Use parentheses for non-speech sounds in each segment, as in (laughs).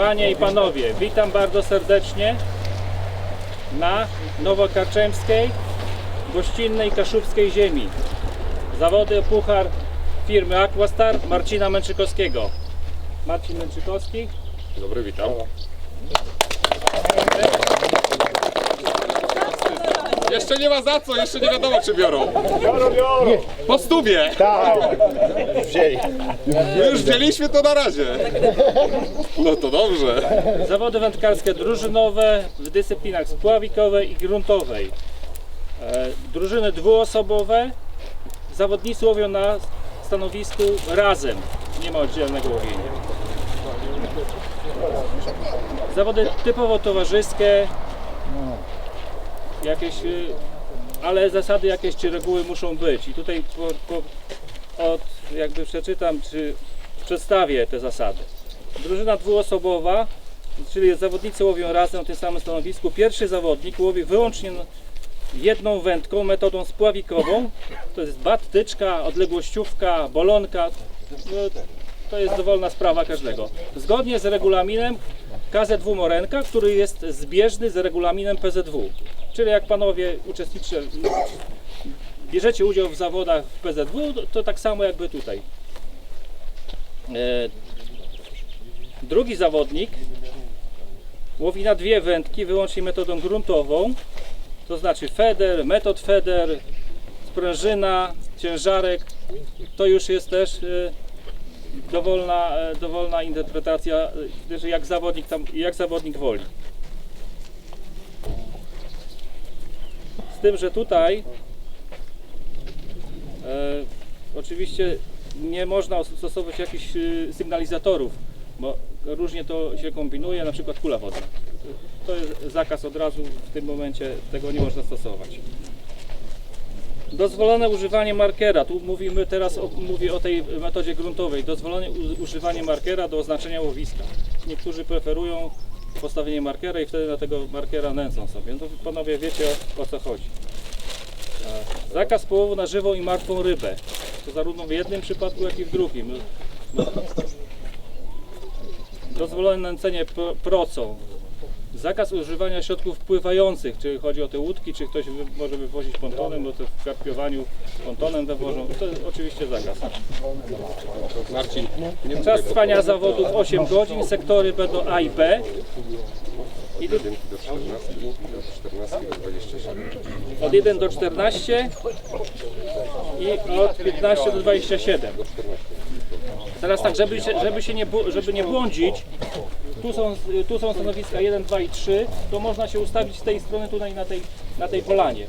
Panie i Panowie, witam bardzo serdecznie na Nowokarczemskiej, gościnnej kaszubskiej ziemi. Zawody puchar firmy Aquastar Marcina Męczykowskiego. Marcin Męczykowski. Dobry, witam. Jeszcze nie ma za co, jeszcze nie wiadomo czy biorą. Po stówie. Tak, wzięli. Już wzięliśmy to na razie. No to dobrze. Zawody wędkarskie drużynowe w dyscyplinach spławikowej i gruntowej. E, drużyny dwuosobowe. Zawodnicy łowią na stanowisku razem. Nie ma oddzielnego łowienia. Zawody typowo towarzyskie. Jakieś, y, ale zasady jakieś czy reguły muszą być. I tutaj po, po, od, jakby przeczytam, czy przedstawię te zasady. Drużyna dwuosobowa, czyli zawodnicy łowią razem na tym samym stanowisku. Pierwszy zawodnik łowi wyłącznie jedną wędką, metodą spławikową. To jest bat, tyczka, odległościówka, bolonka. No, to jest dowolna sprawa każdego. Zgodnie z regulaminem KZW Morenka, który jest zbieżny z regulaminem PZW. Czyli jak panowie uczestniczy, bierzecie udział w zawodach w PZW, to, tak samo jakby tutaj. E, Drugi zawodnik łowi na dwie wędki wyłącznie metodą gruntową, to znaczy feder, metod feder, sprężyna, ciężarek. To już jest też e, dowolna, e, dowolna interpretacja, e, jak zawodnik, tam, jak zawodnik woli. Z tym, że tutaj e, oczywiście nie można stosować jakichś e, sygnalizatorów, bo różnie to się kombinuje, na przykład kula wodna. To jest zakaz od razu, w tym momencie tego nie można stosować. Dozwolone używanie markera, tu mówimy teraz o, mówię o tej metodzie gruntowej. Dozwolone używanie markera do oznaczenia łowiska. Niektórzy preferują postawienie markera i wtedy na tego markera nęcą sobie. No panowie wiecie o, o co chodzi. Zakaz połowu na żywą i martwą rybę. To zarówno w jednym przypadku, jak i w drugim. Dozwolone nęcenie pro- procą. Zakaz używania środków pływających, czy chodzi o te łódki, czy ktoś wy, może wywozić pontonem, bo to w karpiowaniu pontonem wywożą. To jest oczywiście zakaz. Marcin, Czas trwania zawodów 8 godzin, sektory będą A i B. I tu jedynki do 14, do 14 do 27. od 1 do 14 i od 15 do 27. Teraz tak, żeby się, żeby się nie, żeby nie błądzić, tu są, tu są stanowiska 1, 2 i 3, to można się ustawić z tej strony tutaj na tej, na tej polanie.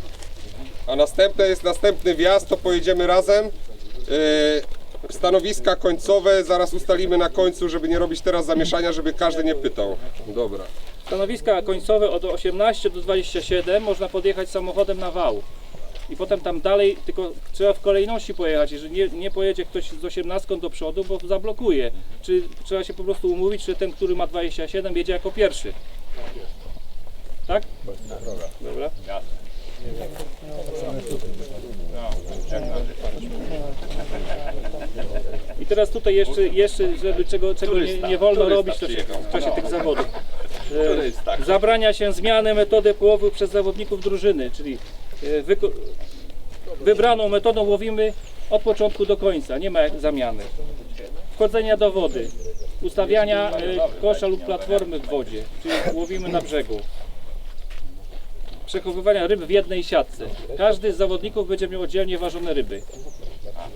A następne jest następny wjazd, to pojedziemy razem. Yy, stanowiska końcowe zaraz ustalimy na końcu, żeby nie robić teraz zamieszania, żeby każdy nie pytał. Dobra. Stanowiska końcowe od 18 do 27 można podjechać samochodem na wał. I potem tam dalej, tylko trzeba w kolejności pojechać. Jeżeli nie, nie pojedzie ktoś z 18 do przodu, bo zablokuje. Czy trzeba się po prostu umówić, że ten, który ma 27 jedzie jako pierwszy. Tak? Dobra. I teraz tutaj jeszcze, jeszcze żeby czego, czego nie, nie wolno robić to się, w czasie tych zawodów. Zabrania się zmiany metody połowu przez zawodników drużyny, czyli wybraną metodą łowimy od początku do końca, nie ma zamiany. Wchodzenia do wody, ustawiania e, kosza lub platformy w wodzie, czyli łowimy na brzegu. Przechowywania ryb w jednej siatce. Każdy z zawodników będzie miał oddzielnie ważone ryby.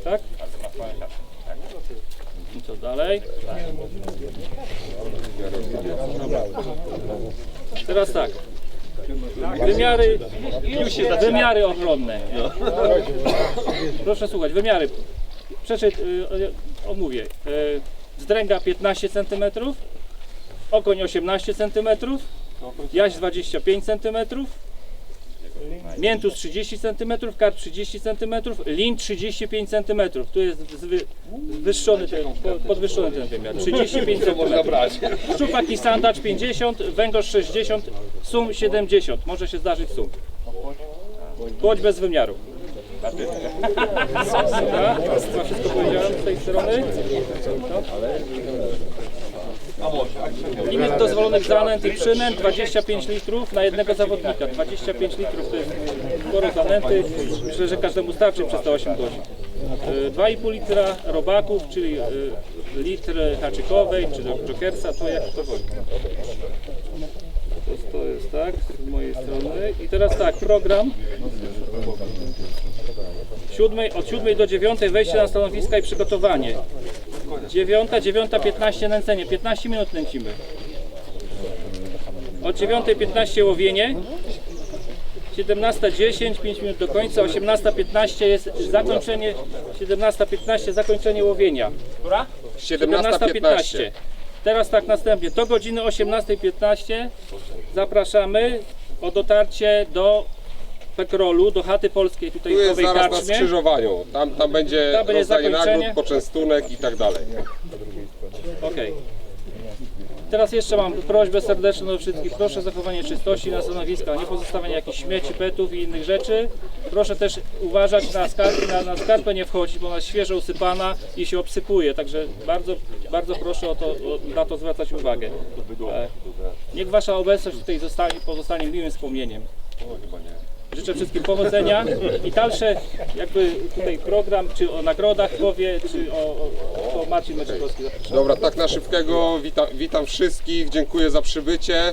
Tak? I co dalej? Teraz tak. Wymiary, wymiary ochronne. Proszę słuchać, wymiary. Przeczyt, omówię. Zdręga 15 cm, okoń 18 cm, jaś 25 cm, miętus 30 cm, karp 30 cm, lin 35 cm. Tu jest zwy, wyższony ten, po- podwyższony ten wymiar. 35 cm. Szczupak i sandacz 50, węgorz 60, sum 70. Może się zdarzyć sum. Płoć bez wymiaru. (laughs) Dobra, chyba wszystko powiedziałem z tej strony. Limit dozwolonych zanęt i przynęt 25 litrów na jednego zawodnika. 25 litrów to jest sporo zanęty. Myślę, że każdemu starczy przez te 8 godzin. Y, 2,5 litra robaków, czyli y, litr haczykowej czy jokersa, to jak to woli. To, to jest tak z mojej strony. I teraz tak, program. Siódmej, od 7 do 9 wejście na stanowiska i przygotowanie. 9, 9.15 nęcenie, 15 minut nęcimy. Od 9.15 łowienie. 17.10, 5 minut do końca, 18.15 jest zakończenie, 17.15 zakończenie łowienia. 17.15. Teraz tak następnie, do godziny 18.15 zapraszamy o dotarcie do Pekrolu, do chaty polskiej tutaj Tu w jest Nowej zaraz na Karczmie. skrzyżowaniu. Tam, tam będzie Tam będzie rozdanie zakończenie. nagród, poczęstunek i tak dalej. Okej. Teraz jeszcze mam prośbę serdeczną do wszystkich. Proszę o zachowanie czystości na stanowiskach, nie pozostawianie jakichś śmieci, petów i innych rzeczy. Proszę też uważać na skarpę, na, na skarpę nie wchodzić, bo ona jest świeżo usypana i się obsypuje. Także bardzo, bardzo proszę o to, o, na to zwracać uwagę. E, niech Wasza obecność tutaj zostanie, pozostanie miłym wspomnieniem. Życzę wszystkim powodzenia i dalsze jakby tutaj program, czy o nagrodach powie, czy o, o, to Marcin Meczykowski. Dobra, tak na szybkiego witam, witam wszystkich, dziękuję za przybycie.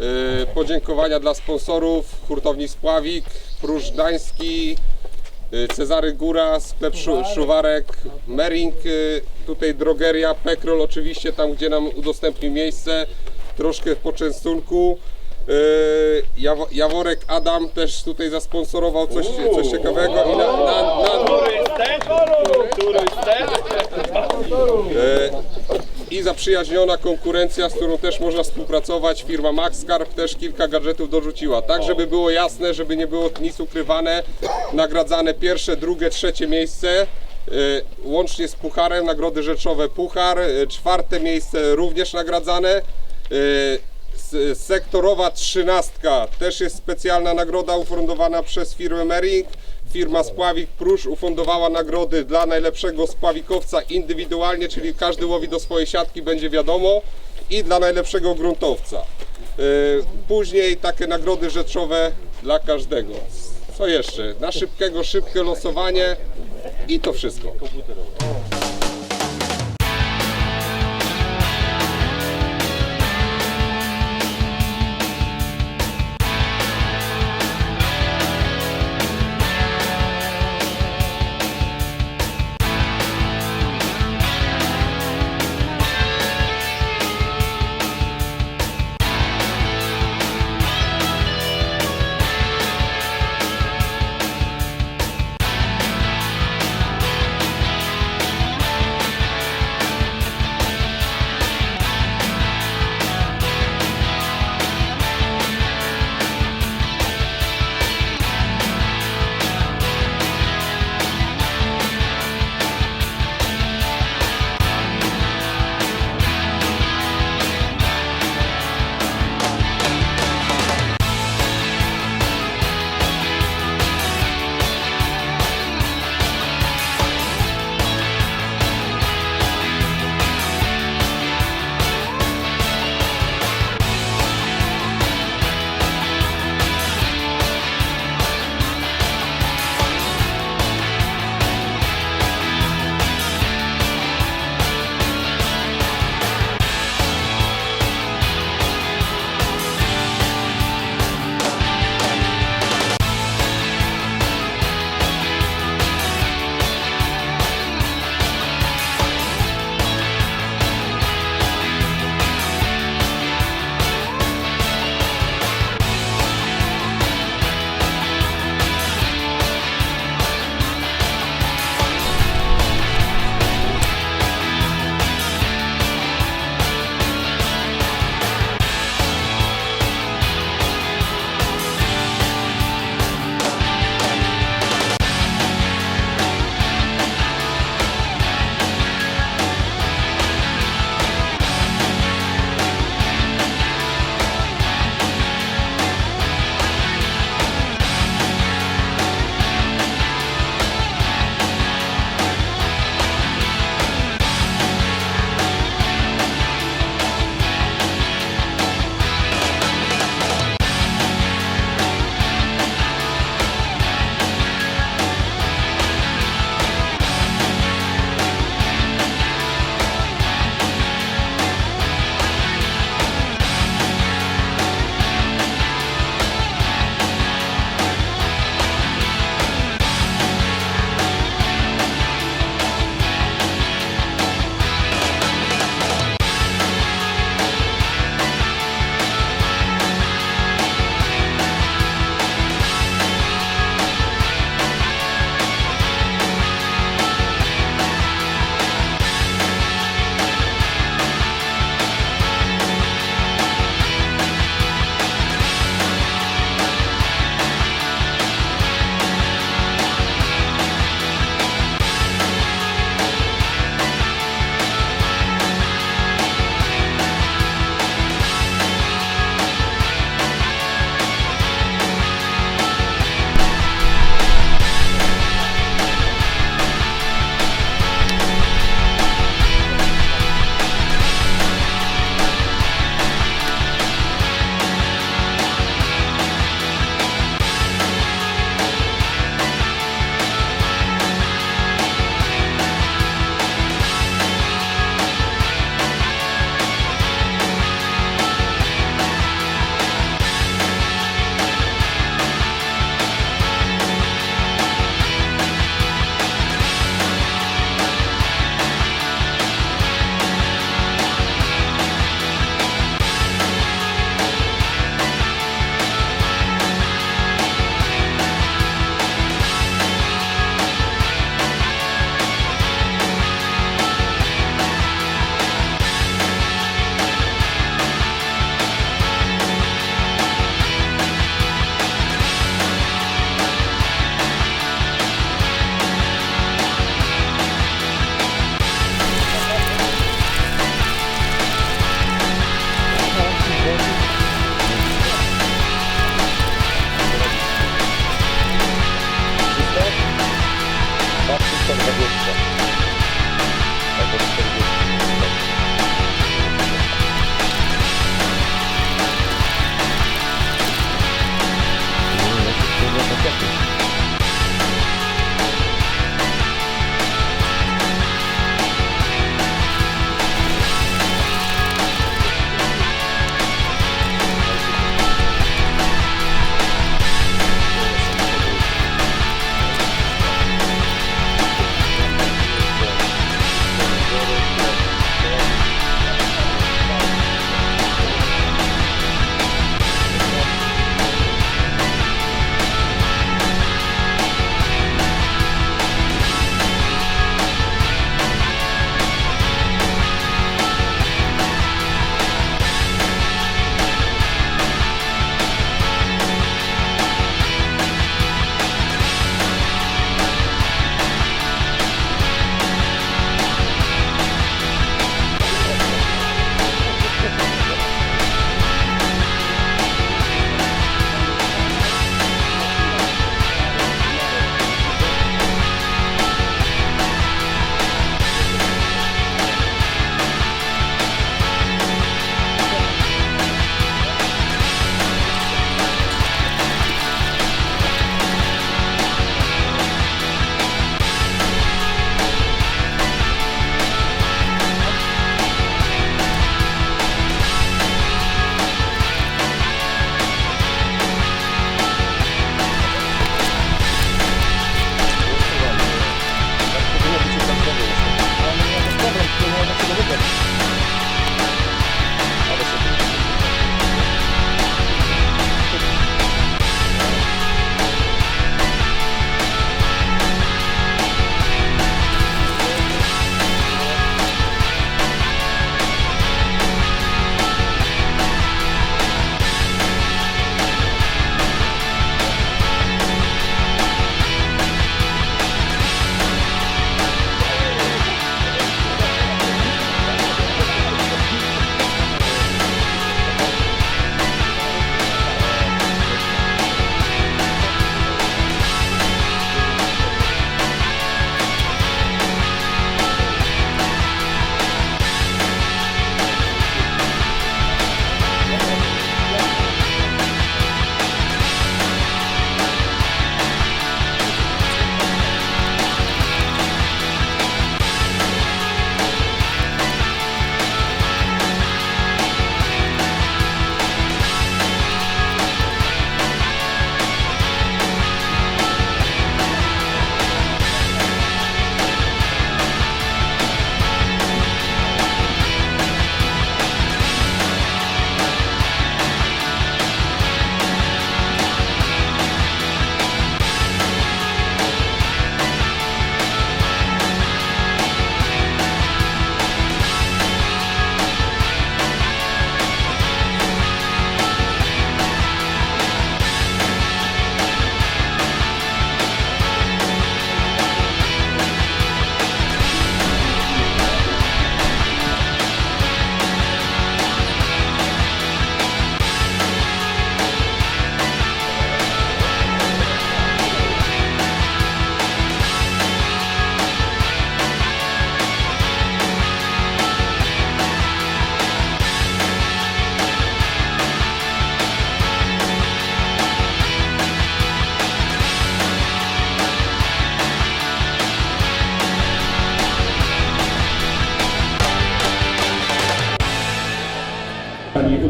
Yy, podziękowania dla sponsorów Hurtowni Spławik, Prusz Gdański, yy, Cezary Góra, sklep Szu, Szuwarek, Mering, yy, tutaj drogeria, Pekrol oczywiście, tam gdzie nam udostępnił miejsce, troszkę poczęstunku. Yy, Jawo, Jaworek Adam też tutaj zasponsorował coś, coś ciekawego i na, na, na, E, i zaprzyjaźniona konkurencja, z którą też można współpracować, firma MaxCarp też kilka gadżetów dorzuciła. Tak, żeby było jasne, żeby nie było nic ukrywane, nagradzane pierwsze, drugie, trzecie miejsce, e, łącznie z pucharem, nagrody rzeczowe puchar, czwarte miejsce również nagradzane. Sektorowa trzynastka też jest specjalna nagroda ufundowana przez firmę Mering. Firma Spławik Prusz ufundowała nagrody dla najlepszego spławikowca indywidualnie, czyli każdy łowi do swojej siatki, będzie wiadomo, i dla najlepszego gruntowca. Yy, Później takie nagrody rzeczowe dla każdego. Co jeszcze? Na szybkiego, szybkie losowanie i to wszystko.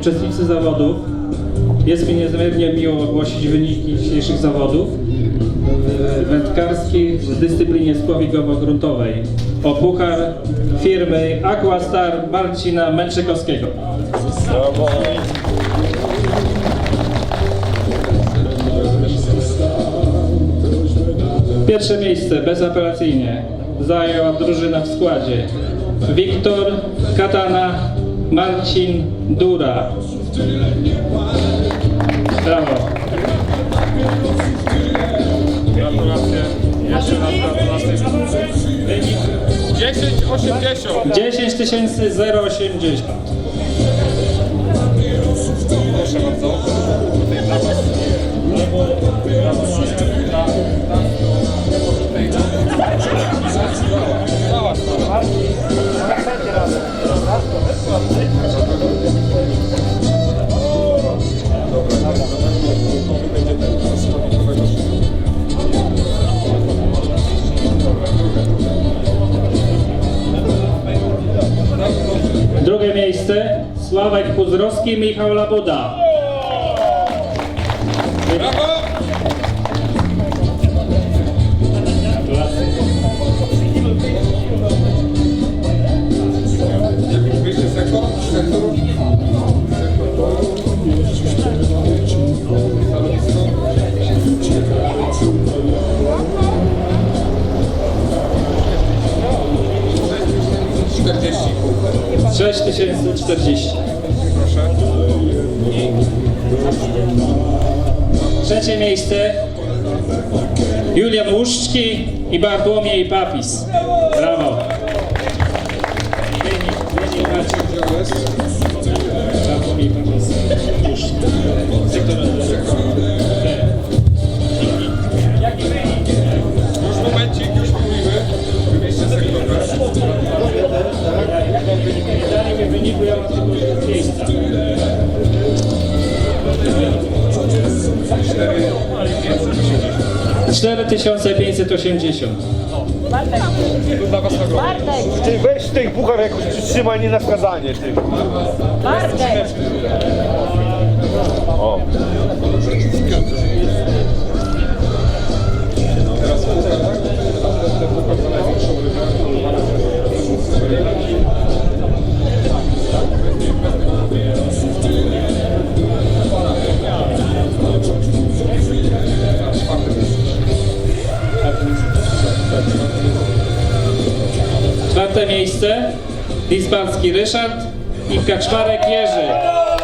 Uczestnicy zawodów, jest mi niezmiernie miło ogłosić wyniki dzisiejszych zawodów e, wędkarskich w dyscyplinie spławikowo-gruntowej o puchar firmy Aquastar Marcina Męczykowskiego. Pierwsze miejsce bezapelacyjnie zajęła drużyna w składzie. Wiktor, Katana, Marcin, Dura. Brawo. Gratulacje. Jeszcze raz gratulacje. 10,80. 10 tysięcy 080. Proszę bardzo. Tutaj dla Was. Prawo, lewo, pra- Drugie miejsce Sławek Puzrowski, Michał Labuda. Brawo! 6040. Proszę. Trzecie miejsce Julian Łuszczki i Bartłomiej Papis. Brawo. Wynik, wynik Marcin? Bartłomiej Papis. 4580. Tu dla was nagroda. Bartek, Ty weź tych puchar jakoś przytrzymaj, nie na skazanie, ty. Bartek, O. miejsce Lisbalski Ryszard i Kaczmarek Jerzy. Brawo.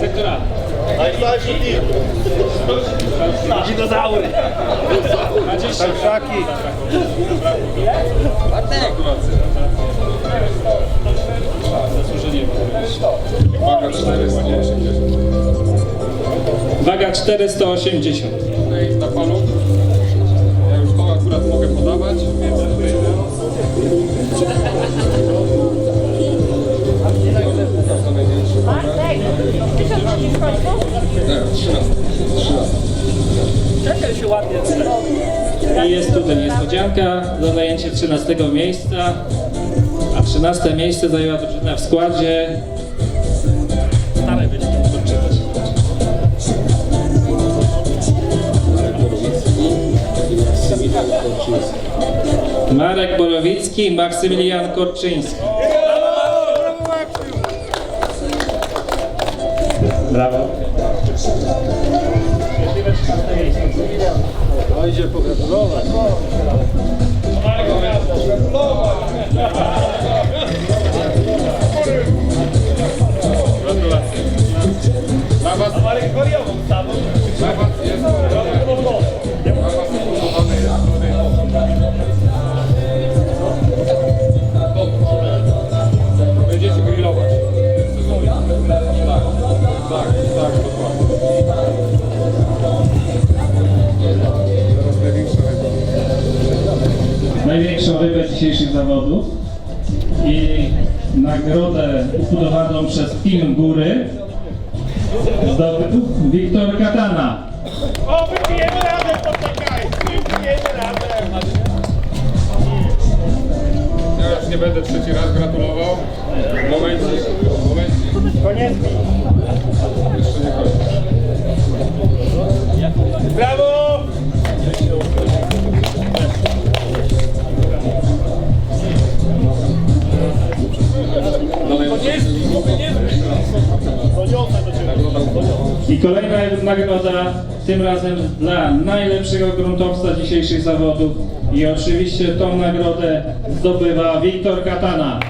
Sektora. Dinozaury. 20. Szaki. Zasłużenie. Waga 480. Waga 480. podawać, więc tutaj Bartek, tysiąc wrócisz w końcu? Nie, 13. I jest tutaj niespodzianka za zajęcie 13 miejsca. A 13 miejsce zajęła drużyna w składzie. Marek Borowicki i Maksymilian Korczyński. Brawo. Gratulacje. Nagroda, tym razem dla najlepszego gruntowca dzisiejszych zawodów. I oczywiście tą nagrodę zdobywa Wiktor Katana.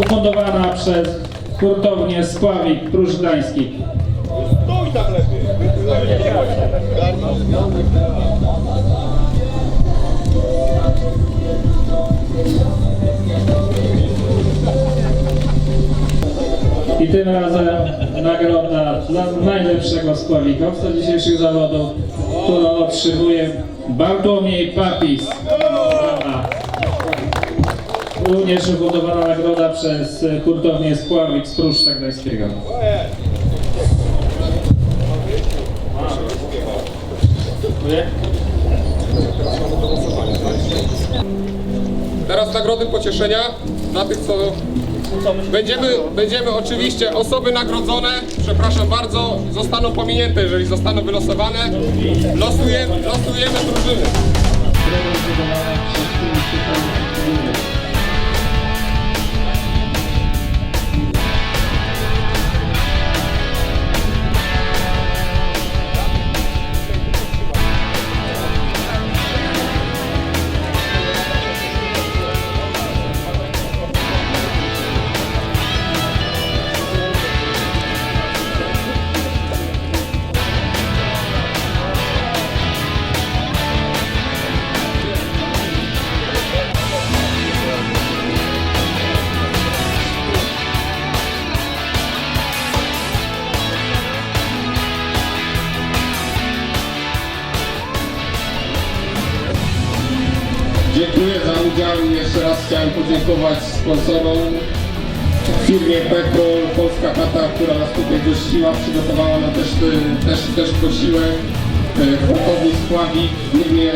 Ufundowana przez hurtownię Spławik Prusz Gdański. Stój tam. I tym razem nagroda dla najlepszego spławikowca dzisiejszych zawodów, którą otrzymuje Bartłomiej Papis. Brawa. Również ufundowana nagroda przez hurtownię Spławik z Pruszcza Gdańskiego. Teraz nagrody pocieszenia dla tych, co Będziemy, będziemy oczywiście osoby nagrodzone, przepraszam bardzo, zostaną pominięte, jeżeli zostaną wylosowane. Losujemy, losujemy drużyny.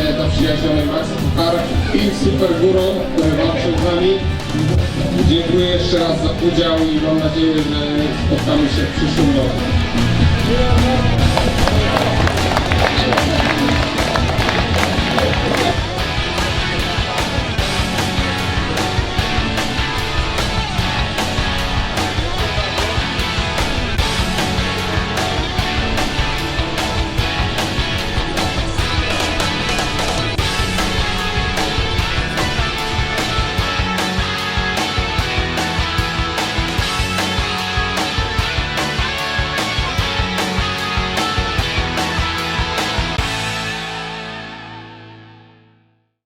Firmie zaprzyjaźnionej Max Kar i Super Górą, który walczył z nami. Dziękuję jeszcze raz za udział i mam nadzieję, że spotkamy się w przyszłym roku.